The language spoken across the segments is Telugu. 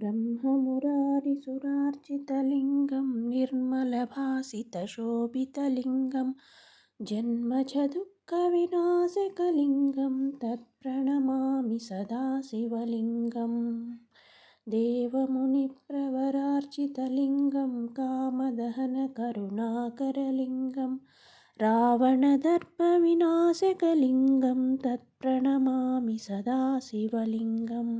ब्रह्ममुरारिसुरार्चितलिङ्गं निर्मलभासितशोभितलिङ्गं जन्मजदुःखविनाशकलिङ्गं तत्प्रणमामि सदा शिवलिङ्गं देवमुनिप्रवरार्चितलिङ्गं कामदहनकरुणाकरलिङ्गं रावणदर्पविनाशकलिङ्गं तत्प्रणमामि सदा शिवलिङ्गम्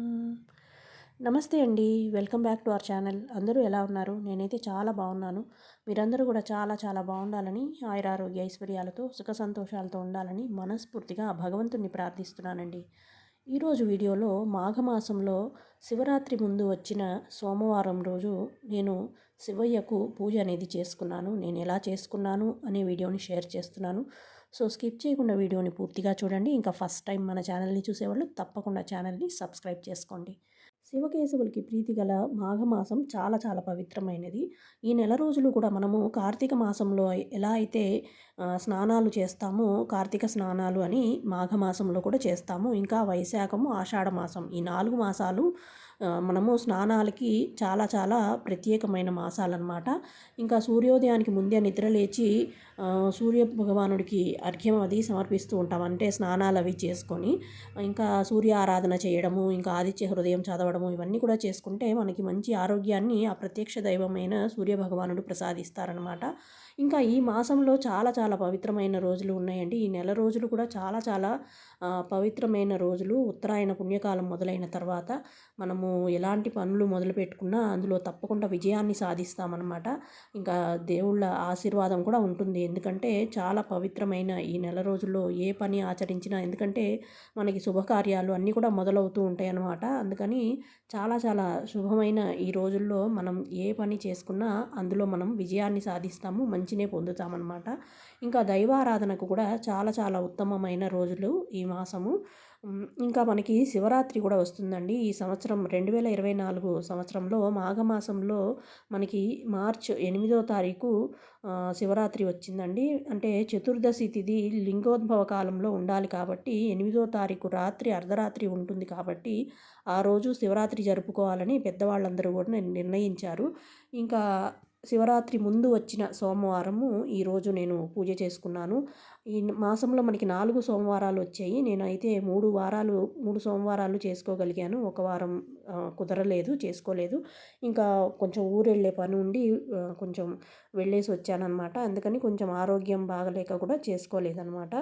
నమస్తే అండి. Welcome back to our channel. అందరూ ఎలా ఉన్నారు? నేనైతే చాలా బాగున్నాను. మీరందరూ కూడా చాలా చాలా బాగుండాలని ఆయురారోగ్య ఐశ్వర్యాలతో సుఖ సంతోషాలతో ఉండాలని మనస్ఫూర్తిగా భగవంతుణ్ణి ప్రార్థిస్తున్నానండి. ఈరోజు వీడియోలో మాఘమాసంలో శివరాత్రి ముందు వచ్చిన సోమవారం రోజు నేను శివయ్యకు పూజ అనేది చేసుకున్నాను. నేను ఎలా చేసుకున్నాను అనే వీడియోని షేర్ చేస్తున్నాను. సో స్కిప్ చేయకుండా వీడియోని పూర్తిగా చూడండి. ఇంకా ఫస్ట్ టైం మన ఛానల్ని చూసేవాళ్ళు తప్పకుండా ఛానల్ని సబ్స్క్రైబ్ చేసుకోండి. శివకేశవులకి ప్రీతి గల మాఘమాసం చాలా చాలా పవిత్రమైనది. ఈ నెల రోజులు కూడా మనము కార్తీక మాసంలో ఎలా అయితే స్నానాలు చేస్తామో కార్తీక స్నానాలు అని మాఘమాసంలో కూడా చేస్తాము. ఇంకా వైశాఖము ఆషాఢ మాసం ఈ నాలుగు మాసాలు మనము స్నానాలకి చాలా చాలా ప్రత్యేకమైన మాసాలన్నమాట. ఇంకా సూర్యోదయానికి ముందే నిద్ర లేచి సూర్య భగవానుడికి అర్ఘ్యం అది సమర్పిస్తూ ఉంటాం. అంటే స్నానాలు అవి చేసుకొని ఇంకా సూర్య ఆరాధన చేయడము ఇంకా ఆదిత్య హృదయం చదవడము ఇవన్నీ కూడా చేసుకుంటే మనకి మంచి ఆరోగ్యాన్ని ఆ ప్రత్యక్ష దైవమైన సూర్య భగవానుడు ప్రసాదిస్తారనమాట ఇంకా ఈ మాసంలో చాలా చాలా పవిత్రమైన రోజులు ఉన్నాయండి. ఈ నెల రోజులు కూడా చాలా చాలా పవిత్రమైన రోజులు. ఉత్తరాయణ పుణ్యకాలం మొదలైన తర్వాత మనము ఎలాంటి పనులు మొదలు పెట్టుకున్నా అందులో తప్పకుండా విజయాన్ని సాధిస్తామన్నమాట. ఇంకా దేవుళ్ళ ఆశీర్వాదం కూడా ఉంటుంది. ఎందుకంటే చాలా పవిత్రమైన ఈ నెల రోజుల్లో ఏ పని ఆచరించినా ఎందుకంటే మనకి శుభకార్యాలు అన్నీ కూడా మొదలవుతూ ఉంటాయి అన్నమాట అందుకని చాలా చాలా శుభమైన ఈ రోజుల్లో మనం ఏ పని చేసుకున్నా అందులో మనం విజయాన్ని సాధిస్తాము మంచి మంచినే పొందుతామన్నమాట. ఇంకా దైవారాధనకు కూడా చాలా చాలా ఉత్తమమైన రోజులు ఈ మాసము. ఇంకా మనకి శివరాత్రి కూడా వస్తుందండి. ఈ సంవత్సరం రెండు వేల ఇరవై నాలుగు సంవత్సరంలో మాఘమాసంలో మనకి మార్చ్ ఎనిమిదో తారీఖు శివరాత్రి వచ్చిందండి. అంటే చతుర్దశి తిథి లింగోద్భవ కాలంలో ఉండాలి కాబట్టి ఎనిమిదో తారీఖు రాత్రి అర్ధరాత్రి ఉంటుంది కాబట్టి ఆ రోజు శివరాత్రి జరుపుకోవాలని పెద్దవాళ్ళందరూ కూడా నిర్ణయించారు. ఇంకా శివరాత్రి ముందు వచ్చిన సోమవారము ఈరోజు నేను పూజ చేసుకున్నాను. ఈ మాసంలో మనకి నాలుగు సోమవారాలు వచ్చాయి. నేనైతే మూడు వారాలు మూడు సోమవారాలు చేసుకోగలిగాను. ఒక వారం కుదరలేదు చేసుకోలేదు. ఇంకా కొంచెం ఊరు వెళ్ళే పని ఉండి కొంచెం వెళ్ళేసి వచ్చానమాట అందుకని కొంచెం ఆరోగ్యం బాగలేక కూడా చేసుకోలేదనమాట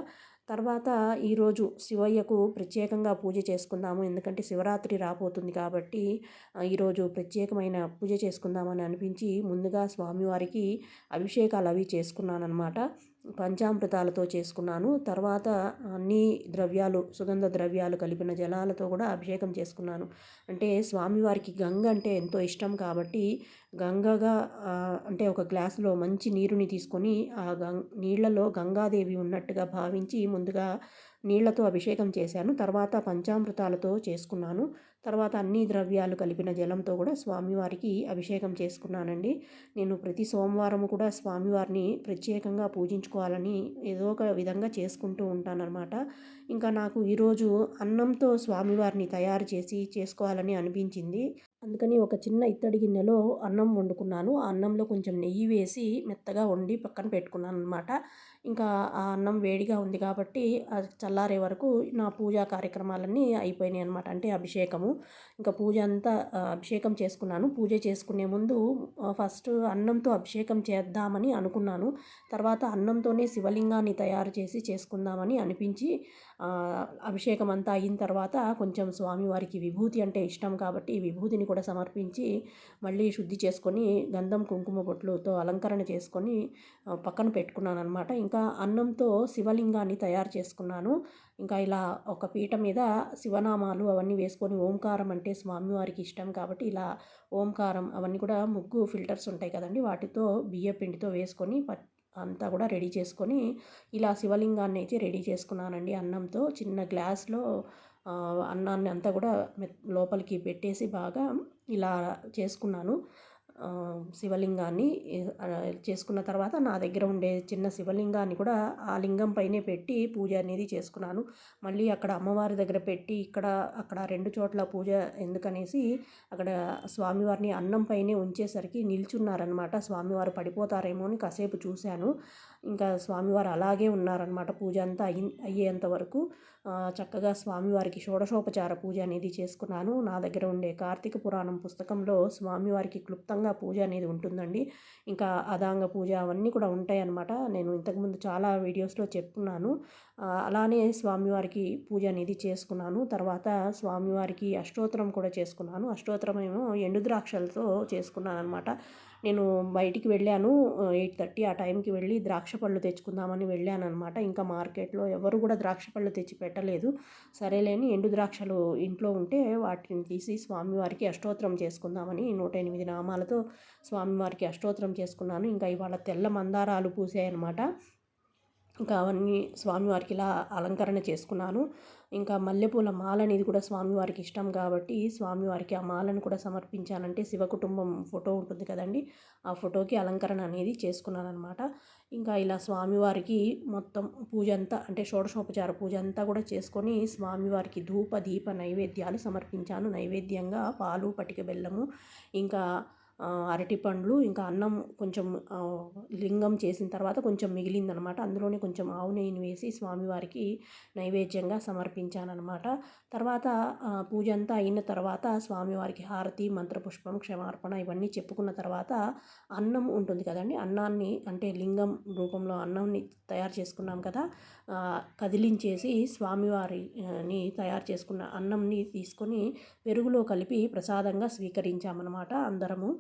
తర్వాత ఈరోజు శివయ్యకు ప్రత్యేకంగా పూజ చేసుకుందాము. ఎందుకంటే శివరాత్రి రాబోతుంది కాబట్టి ఈరోజు ప్రత్యేకమైన పూజ చేసుకుందామని అనిపించి ముందుగా స్వామివారికి అభిషేకాలు అవి చేసుకున్నానమాట పంచామృతాలతో చేసుకున్నాను. తర్వాత అన్ని ద్రవ్యాలు సుగంధ ద్రవ్యాలు కలిపిన జలాలతో కూడా అభిషేకం చేసుకున్నాను. అంటే స్వామివారికి గంగ అంటే ఎంతో ఇష్టం కాబట్టి గంగగా అంటే ఒక గ్లాసులో మంచి నీరుని తీసుకొని ఆ గంగ నీళ్ళలో గంగాదేవి ఉన్నట్టుగా భావించి ముందుగా నీళ్ళతో అభిషేకం చేశాను. తర్వాత పంచామృతాలతో చేసుకున్నాను. తర్వాత అన్ని ద్రవ్యాలు కలిపిన జలంతో కూడా స్వామివారికి అభిషేకం చేసుకున్నానండి. నేను ప్రతి సోమవారం కూడా స్వామివారిని ప్రత్యేకంగా పూజించుకోవాలని ఏదో ఒక విధంగా చేసుకుంటూ ఉంటానన్నమాట. ఇంకా నాకు ఈరోజు అన్నంతో స్వామివారిని తయారు చేసి చేసుకోవాలని అనిపించింది. అందుకని ఒక చిన్న ఇత్తడి గిన్నెలో అన్నం వండుకున్నాను. ఆ అన్నంలో కొంచెం నెయ్యి వేసి మెత్తగా వండి పక్కన పెట్టుకున్నాను అనమాట ఇంకా ఆ అన్నం వేడిగా ఉంది కాబట్టి అది చల్లారే వరకు నా పూజా కార్యక్రమాలన్నీ అయిపోయినాయి అనమాట అంటే అభిషేకము ఇంకా పూజ అంతా అభిషేకం చేసుకున్నాను. పూజ చేసుకునే ముందు ఫస్ట్ అన్నంతో అభిషేకం చేద్దామని అనుకున్నాను. తర్వాత అన్నంతోనే శివలింగాన్ని తయారు చేసి చేసుకుందామని అనిపించి అభిషేకం అంతా అయిన తర్వాత కొంచెం స్వామివారికి విభూతి అంటే ఇష్టం కాబట్టి విభూతిని కూడా సమర్పించి మళ్ళీ శుద్ధి చేసుకొని గంధం కుంకుమ బొట్లుతో అలంకరణ చేసుకొని పక్కన పెట్టుకున్నాను అనమాట ఇంకా అన్నంతో శివలింగాన్ని తయారు చేసుకున్నాను. ఇంకా ఇలా ఒక పీట మీద శివనామాలు అవన్నీ వేసుకొని ఓంకారం అంటే స్వామివారికి ఇష్టం కాబట్టి ఇలా ఓంకారం అవన్నీ కూడా ముగ్గు ఫిల్టర్స్ ఉంటాయి కదండి. వాటితో బియ్య పిండితో వేసుకొని అంతా కూడా రెడీ చేసుకొని ఇలా శివలింగాన్ని అయితే రెడీ చేసుకున్నానండి అన్నంతో. చిన్న గ్లాస్లో అన్నాన్ని అంతా కూడా లోపలికి పెట్టేసి బాగా ఇలా చేసుకున్నాను. శివలింగాన్ని చేసుకున్న తర్వాత నా దగ్గర ఉండే చిన్న శివలింగాన్ని కూడా ఆ లింగం పైనే పెట్టి పూజ అనేది చేసుకున్నాను. మళ్ళీ అక్కడ అమ్మవారి దగ్గర పెట్టి ఇక్కడ అక్కడ రెండు చోట్ల పూజ ఎందుకనేసి అక్కడ స్వామివారిని అన్నం పైనే ఉంచేసరికి నిల్చున్నారనమాట స్వామివారు పడిపోతారేమో అని కాసేపు చూశాను. ఇంకా స్వామివారు అలాగే ఉన్నారనమాట పూజ అంతా అయ్యి అయ్యేంత వరకు. చక్కగా స్వామివారికి షోడశోపచార పూజ అనేది చేసుకున్నాను. నా దగ్గర ఉండే కార్తీక పురాణం పుస్తకంలో స్వామివారికి క్లుప్తంగా పూజ అనేది ఉంటుందండి. ఇంకా అదాంగ పూజ అవన్నీ కూడా ఉంటాయన్నమాట. నేను ఇంతకుముందు చాలా వీడియోస్లో చెప్పుకున్నాను అలానే స్వామివారికి పూజ అనేది చేసుకున్నాను. తర్వాత స్వామివారికి అష్టోత్తరం కూడా చేసుకున్నాను. అష్టోత్తరం ఏమో ఎండు ద్రాక్షలతో చేసుకున్నాను అనమాట నేను బయటికి వెళ్ళాను ఎయిట్ థర్టీ ఆ టైంకి వెళ్ళి ద్రాక్ష పళ్ళు తెచ్చుకుందామని వెళ్ళాను అనమాట ఇంకా మార్కెట్లో ఎవరు కూడా ద్రాక్ష పళ్ళు తెచ్చి పెట్టలేదు. సరేలేని ఎండు ద్రాక్షలు ఇంట్లో ఉంటే వాటిని తీసి స్వామివారికి అష్టోత్తరం చేసుకుందామని నూట ఎనిమిది నామాలతో స్వామివారికి అష్టోత్తరం చేసుకున్నాను. ఇంకా ఇవాళ తెల్ల మందారాలు పూసాయన్నమాట. ఇంకా అవన్నీ స్వామివారికి ఇలా అలంకరణ చేసుకున్నాను. ఇంకా మల్లెపూల మాల అనేది కూడా స్వామివారికి ఇష్టం కాబట్టి స్వామివారికి ఆ మాలను కూడా సమర్పించానంటే శివ కుటుంబం ఫోటో ఉంటుంది కదండి. ఆ ఫోటోకి అలంకరణ అనేది చేసుకున్నాను అనమాట ఇంకా ఇలా స్వామివారికి మొత్తం పూజ అంతా అంటే షోడశోపచార పూజ అంతా కూడా చేసుకొని స్వామివారికి ధూప దీప నైవేద్యాలు సమర్పించాను. నైవేద్యంగా పాలు పటిక బెల్లము ఇంకా అరటి పండ్లు ఇంకా అన్నం కొంచెం లింగం చేసిన తర్వాత కొంచెం మిగిలిందనమాట. అందులోనే కొంచెం ఆవు నెయ్యిని వేసి స్వామివారికి నైవేద్యంగా సమర్పించానమాట తర్వాత పూజ అంతా అయిన తర్వాత స్వామివారికి హారతి మంత్రపుష్పం క్షమార్పణ ఇవన్నీ చెప్పుకున్న తర్వాత అన్నం ఉంటుంది కదండి. అన్నాన్ని అంటే లింగం రూపంలో అన్నంని తయారు చేసుకున్నాం కదా. కదిలించేసి స్వామివారిని తయారు చేసుకున్న అన్నంని తీసుకొని పెరుగులో కలిపి ప్రసాదంగా స్వీకరించామన్నమాట అందరము.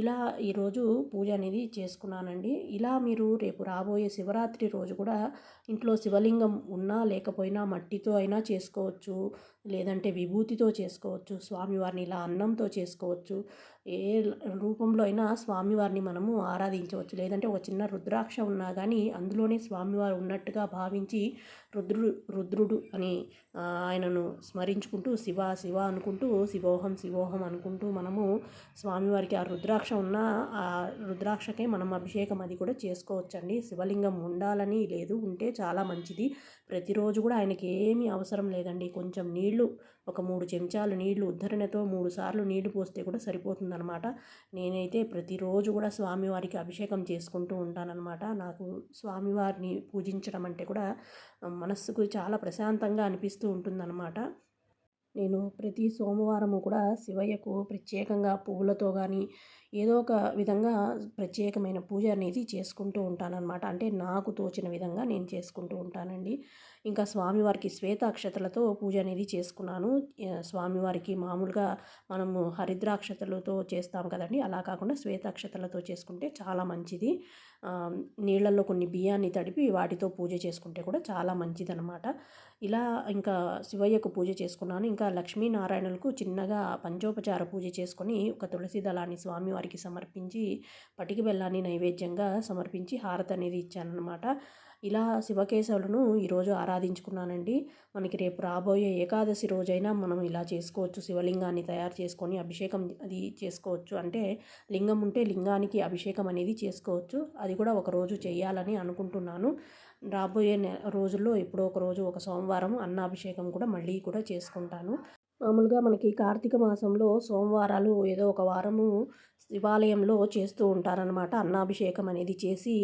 ఇలా ఈరోజు పూజ అనేది చేసుకున్నానండి. ఇలా మీరు రేపు రాబోయే శివరాత్రి రోజు కూడా ఇంట్లో శివలింగం ఉన్నా లేకపోయినా మట్టితో అయినా చేసుకోవచ్చు. లేదంటే విభూతితో చేసుకోవచ్చు. స్వామివారిని ఇలా అన్నంతో చేసుకోవచ్చు. ఏ రూపంలో అయినా స్వామివారిని మనము ఆరాధించవచ్చు. లేదంటే ఒక చిన్న రుద్రాక్ష ఉన్నా కానీ అందులోనే స్వామివారు ఉన్నట్టుగా భావించి రుద్రుడు రుద్రుడు అని ఆయనను స్మరించుకుంటూ శివ శివ అనుకుంటూ శివోహం శివోహం అనుకుంటూ మనము స్వామివారికి ఆ రుద్రాక్ష ఉన్న ఆ రుద్రాక్షకే మనం అభిషేకం అది కూడా చేసుకోవచ్చండి. శివలింగం ఉండాలని లేదు ఉంటే చాలా మంచిది. ప్రతిరోజు కూడా ఆయనకి ఏమీ అవసరం లేదండి. కొంచెం నీళ్ళు ఒక మూడు చెంచాలు నీళ్ళు ఉద్ధరణతో మూడు సార్లు నీళ్ళు పోస్తే కూడా సరిపోతుందన్నమాట నేనైతే ప్రతిరోజు కూడా స్వామివారికి అభిషేకం చేసుకుంటూ ఉంటానన్నమాట నాకు స్వామివారిని పూజించడం అంటే కూడా మనస్సుకు చాలా ప్రశాంతంగా అనిపిస్తూ ఉంటుందన్నమాట నేను ప్రతి సోమవారము కూడా శివయ్యకు ప్రత్యేకంగా పువ్వులతో కానీ ఏదో ఒక విధంగా ప్రత్యేకమైన పూజ అనేది చేసుకుంటూ ఉంటానన్నమాట. అంటే నాకు తోచిన విధంగా నేను చేసుకుంటూ ఉంటానండి. ఇంకా స్వామివారికి శ్వేత అక్షతలతో పూజ అనేది చేసుకున్నాను. స్వామివారికి మామూలుగా మనము హరిద్రాక్షతలతో చేస్తాం కదండి. అలా కాకుండా శ్వేత అక్షతలతో చేసుకుంటే చాలా మంచిది. నీళ్ళల్లో కొన్ని బియ్యాన్ని తడిపి వాటితో పూజ చేసుకుంటే కూడా చాలా మంచిదన్నమాట. ఇలా ఇంకా శివయ్యకు పూజ చేసుకున్నాను. ఇంకా లక్ష్మీనారాయణులకు చిన్నగా పంచోపచార పూజ చేసుకొని ఒక తులసి దళాన్ని స్వామివారికి సమర్పించి పటికి బెల్లాన్ని నైవేద్యంగా సమర్పించి హారతి అనేది ఇచ్చానమాట ఇలా శివకేశవులను ఈరోజు ఆరాధించుకున్నానండి. మనకి రేపు రాబోయే ఏకాదశి రోజైనా మనం ఇలా చేసుకోవచ్చు. శివలింగాన్ని తయారు చేసుకొని అభిషేకం అది చేసుకోవచ్చు. అంటే లింగం ఉంటే లింగానికి అభిషేకం అనేది చేసుకోవచ్చు. అది కూడా ఒక రోజు చేయాలని అనుకుంటున్నాను. రాబోయే నె- రోజుల్లో ఎప్పుడో ఒక రోజు ఒక సోమవారం అన్నాభిషేకం కూడా మళ్ళీ కూడా చేసుకుంటాను. మామూలుగా మనకి కార్తీక మాసంలో సోమవారాలు ఏదో ఒక వారము శివాలయంలో చేస్తూ ఉంటారనమాట అన్నాభిషేకం అనేది చేసి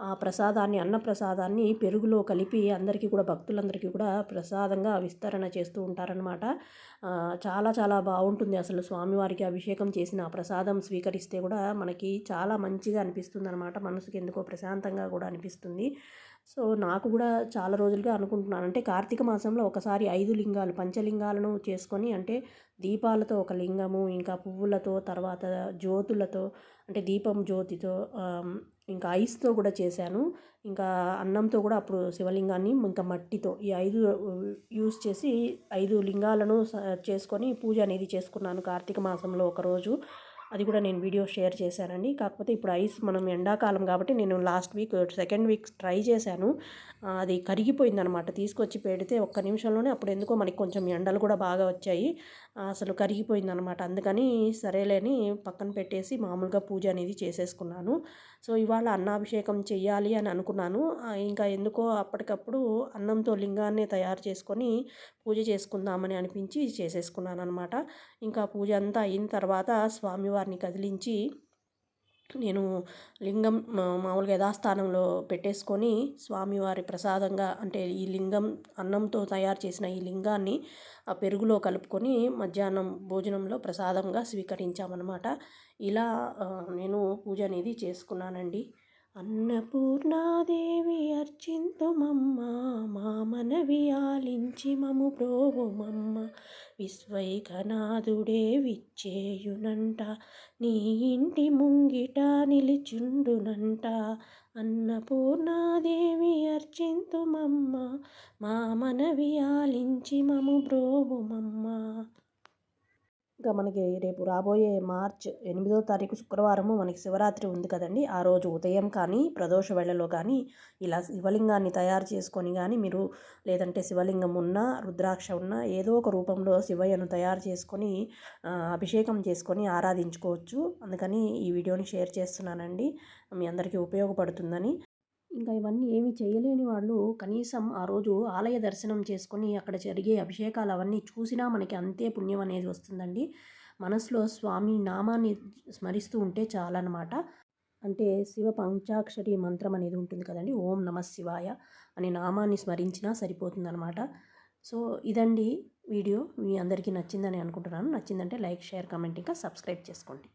ఆ ప్రసాదాన్ని అన్న ప్రసాదాన్ని పెరుగులో కలిపి అందరికీ కూడా భక్తులందరికీ కూడా ప్రసాదంగా విస్తరణ చేస్తూ ఉంటారనమాట చాలా చాలా బాగుంటుంది అసలు స్వామివారికి అభిషేకం చేసిన ఆ ప్రసాదం స్వీకరిస్తే కూడా మనకి చాలా మంచిగా అనిపిస్తుంది అనమాట మనసుకి ఎందుకో ప్రశాంతంగా కూడా అనిపిస్తుంది. సో నాకు కూడా చాలా రోజులుగా అనుకుంటున్నాను. అంటే కార్తీక మాసంలో ఒకసారి ఐదు లింగాలు పంచలింగాలను చేసుకొని అంటే దీపాలతో ఒక లింగము ఇంకా పువ్వులతో తర్వాత జ్యోతులతో అంటే దీపం జ్యోతితో ఇంకా ఐస్తో కూడా చేశాను. ఇంకా అన్నంతో కూడా అప్పుడు శివలింగాన్ని ఇంకా మట్టితో ఈ ఐదు యూస్ చేసి ఐదు లింగాలను చేసుకొని పూజ అనేది చేసుకున్నాను కార్తీక మాసంలో ఒకరోజు అది కూడా నేను వీడియో షేర్ చేశానండి. కాకపోతే ఇప్పుడు ఐస్ మనం ఎండాకాలం కాబట్టి నేను last week second week try చేశాను. అది కరిగిపోయిందనమాట తీసుకొచ్చి పెడితే ఒక్క నిమిషంలోనే అప్పుడు ఎందుకో మనకి కొంచెం ఎండలు కూడా బాగా వచ్చాయి. అసలు కరిగిపోయిందనమాట అందుకని సరేలేని పక్కన పెట్టేసి మామూలుగా పూజ అనేది చేసేసుకున్నాను. సో ఇవాళ అన్నాభిషేకం చెయ్యాలి అని అనుకున్నాను. ఇంకా ఎందుకో అప్పటికప్పుడు అన్నంతో లింగాన్ని తయారు చేసుకొని పూజ చేసుకుందామని అనిపించి చేసేసుకున్నాను అనమాట ఇంకా పూజ అంతా అయిన తర్వాత స్వామివారిని కదిలించి నేను లింగం మామూలుగా యథాస్థానంలో పెట్టేసుకొని స్వామివారి ప్రసాదంగా అంటే ఈ లింగం అన్నంతో తయారు చేసిన ఈ లింగాన్ని ఆ పెరుగులో కలుపుకొని మధ్యాహ్నం భోజనంలో ప్రసాదంగా స్వీకరించామన్నమాట. ఇలా నేను పూజ అనేది చేసుకున్నానండి. అన్నపూర్ణాదేవి అర్చింతుమమ్మ మా మనవి ఆలించి మము ప్రోవుమమ్మ విశ్వైకనాథుడే విచ్చేయునంట. నీ ఇంటి ముంగిట నిలిచుండునంట. అన్నపూర్ణాదేవి అర్చింతుమమ్మ. మా మనవి ఆలించి మము బ్రోవుమమ్మ. ఇంకా మనకి రేపు రాబోయే మార్చ్ ఎనిమిదో తారీఖు శుక్రవారము మనకి శివరాత్రి ఉంది కదండి. ఆ రోజు ఉదయం కానీ ప్రదోష వేళలో కానీ ఇలా శివలింగాన్ని తయారు చేసుకొని కానీ మీరు లేదంటే శివలింగం ఉన్నా రుద్రాక్ష ఉన్నా ఏదో ఒక రూపంలో శివయ్యను తయారు చేసుకొని అభిషేకం చేసుకొని ఆరాధించుకోవచ్చు. అందుకని ఈ వీడియోని షేర్ చేస్తున్నానండి. మీ అందరికీ ఉపయోగపడుతుందని ఇంకా ఇవన్నీ ఏమి చేయలేని వాళ్ళు కనీసం ఆ రోజు ఆలయ దర్శనం చేసుకొని అక్కడ జరిగే అభిషేకాలు అవన్నీ చూసినా మనకి అంతే పుణ్యం అనేది వస్తుందండి. మనసులో స్వామి నామాన్ని స్మరిస్తూ ఉంటే చాలన్నమాట. అంటే శివ పంచాక్షరి మంత్రం అనేది ఉంటుంది కదండి ఓం నమ శివాయ అనే నామాన్ని స్మరించినా సరిపోతుందన్నమాట. సో ఇదండి వీడియో. మీ అందరికీ నచ్చిందని అనుకుంటున్నాను. నచ్చిందంటే లైక్ షేర్ కామెంట్ ఇంకా సబ్స్క్రైబ్ చేసుకోండి.